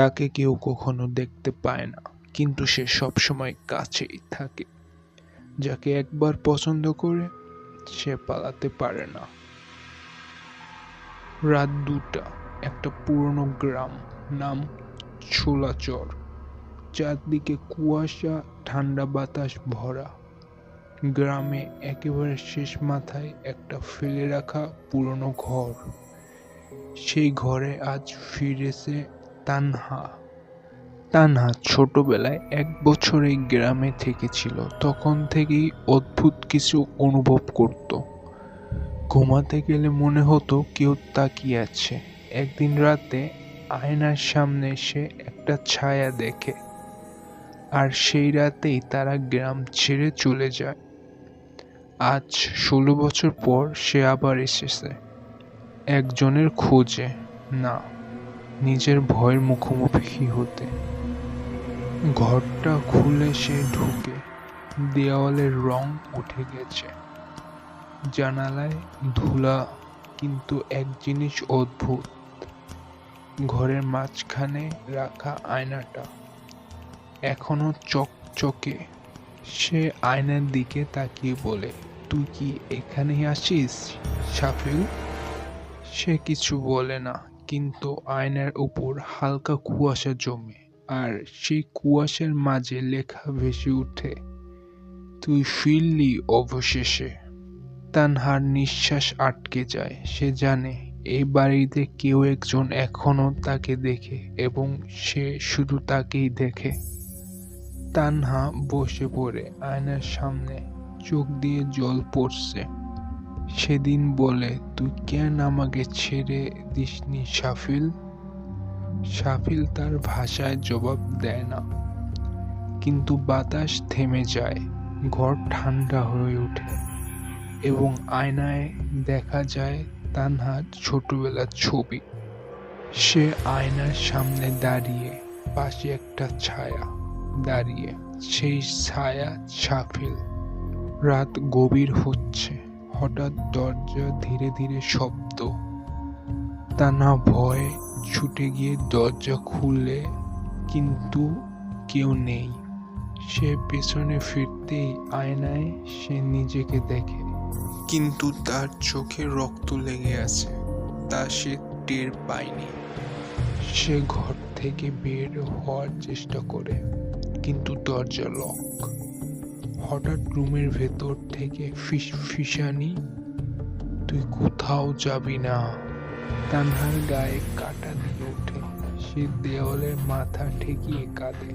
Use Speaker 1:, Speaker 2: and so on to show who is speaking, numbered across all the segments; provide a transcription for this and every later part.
Speaker 1: তাকে কেউ কখনো দেখতে পায় না, কিন্তু সে সবসময় কাছেই থাকে। যাকে একবার পছন্দ করে, সে পালাতে পারে না। রাত দুটা, একটা পুরনো গ্রাম, নাম ছোলাচর। চারদিকে কুয়াশা, ঠান্ডা বাতাস ভরা। গ্রামে একেবারে শেষ মাথায় একটা ফেলে রাখা পুরনো ঘর। সেই ঘরে আজ ফিরেছে তানহা। তানহা ছোটবেলায় এক বছর গ্রামে থেকেছিল। তখন থেকেই অদ্ভুত কিছু অনুভব করত। ঘুমাতে গেলে মনে হতো কেউ তাকিয়ে আছে। একদিন রাতে আয়নার সামনে সে একটা ছায়া দেখে। আর সেই রাতেই তারা গ্রাম ছেড়ে চলে যায়। আজ ষোলো বছর পর সে আবার এসেছে। একজনের খোঁজে। না নিজের ভয়ের মুখোমুখি হতে। ঘরটা খুলে সে ঢুকে দেওয়ালের রং উঠে গেছে। জানালায় ধুলা কিন্তু এক জিনিস অদ্ভুত। ঘরের মাঝখানে রাখা আয়নাটা এখনও চকচকে। সে আয়নার দিকে তাকিয়ে বলে, তুই কি এখানেই আসিস সাফিল সে কিছু বলে না। কিন্তু আয়নার উপর হালকা কুয়াশা জমে, আর সেই কুয়াশার মাঝে লেখা ভেসে ওঠে তুই ফিরলি অবশেষে। তানহার নিঃশ্বাস আটকে যায়, সে জানে এই বাড়িতে কেউ একজন এখনও তাকে দেখে এবং সে শুধু তাকেই দেখে। তানহা বসে পড়ে, আয়নার সামনে চোখ দিয়ে জল পড়ছে। সেদিন বলে, তুই কেন আমাকে ছেড়ে দিসনি সাফিল সাফিল তার ভাষায় জবাব দেয় না। কিন্তু বাতাস থেমে যায়, ঘর ঠান্ডা হয়ে ওঠে এবং আয়নায় দেখা যায় তানহার ছোটবেলার ছবি। সে আয়নার সামনে দাঁড়িয়ে, পাশে একটা ছায়া দাঁড়িয়ে, সেই ছায়া সাফিল রাত গভীর হচ্ছে। হঠাৎ দরজা ধীরে ধীরে শব্দ। তা না ভয়ে ছুটে গিয়ে দরজা খুলে কিন্তু কেউ নেই। সে পেছনে ফিরতেই আয়নায় সে নিজেকে দেখে। কিন্তু তার চোখে রক্ত লেগে আছে, তা সে টের পায়নি। সে ঘর থেকে বের হওয়ার চেষ্টা করে, কিন্তু দরজা লক। হঠাৎ রুমের ভেতর থেকে ফিস ফিসানি, তুই কোথাও যাবি না? তানহার গায়ে কাটা দিয়ে ওঠে। সে দেওয়ালের মাথা ঠেকিয়ে কাঁদে,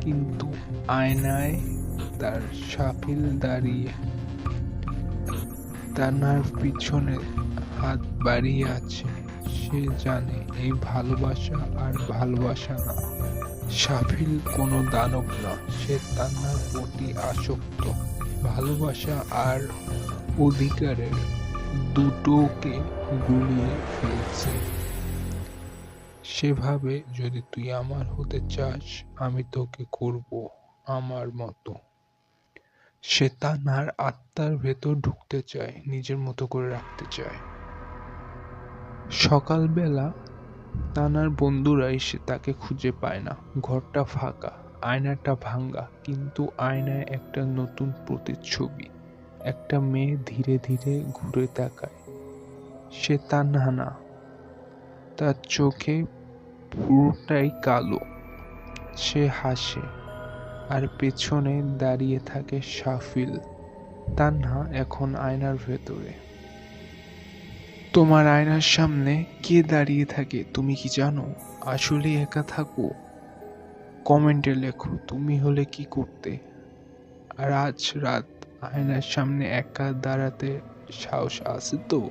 Speaker 1: কিন্তু আয়নায় তার সাফিল দাঁড়িয়ে। তানার পিছনে হাত বাড়িয়ে আছে। সে জানে, এই ভালোবাসা আর ভালোবাসা না। সাফিল কোনো দানব না সে তান্নার প্রতি আসক্ত। ভালোবাসা আর অধিকারের দুটোকে গুলিয়ে ফেলছে। সেভাবে যদি তুই আমার হতে চাস, আমি তোকে করব আমার মতো। সে তানার আত্মার ভেতর ঢুকতে চায়, নিজের মতো করে রাখতে চায়। সকালবেলা তানার বন্ধুরা এসে তাকে খুঁজে পায় না। ঘরটা ফাঁকা, আয়নাটা ভাঙ্গা, কিন্তু আয়নায় একটা নতুন প্রতিচ্ছবি। একটা মেয়ে ধীরে ধীরে ঘুরে তাকায়। সে তানহা না। তার চোখে পুরোটাই কালো। সে হাসে আর পেছনে দাঁড়িয়ে থাকে সাফিল তানহা এখন আয়নার ভেতরে। তোমার আয়নার সামনে কে দাঁড়িয়ে থাকে, তুমি কি জানো? আসলে একা থাকো। কমেন্টে লেখো, তুমি হলে কি করতে? আর আজ রাত আয়নার সামনে একা দাঁড়াতে সাহস আছে তো?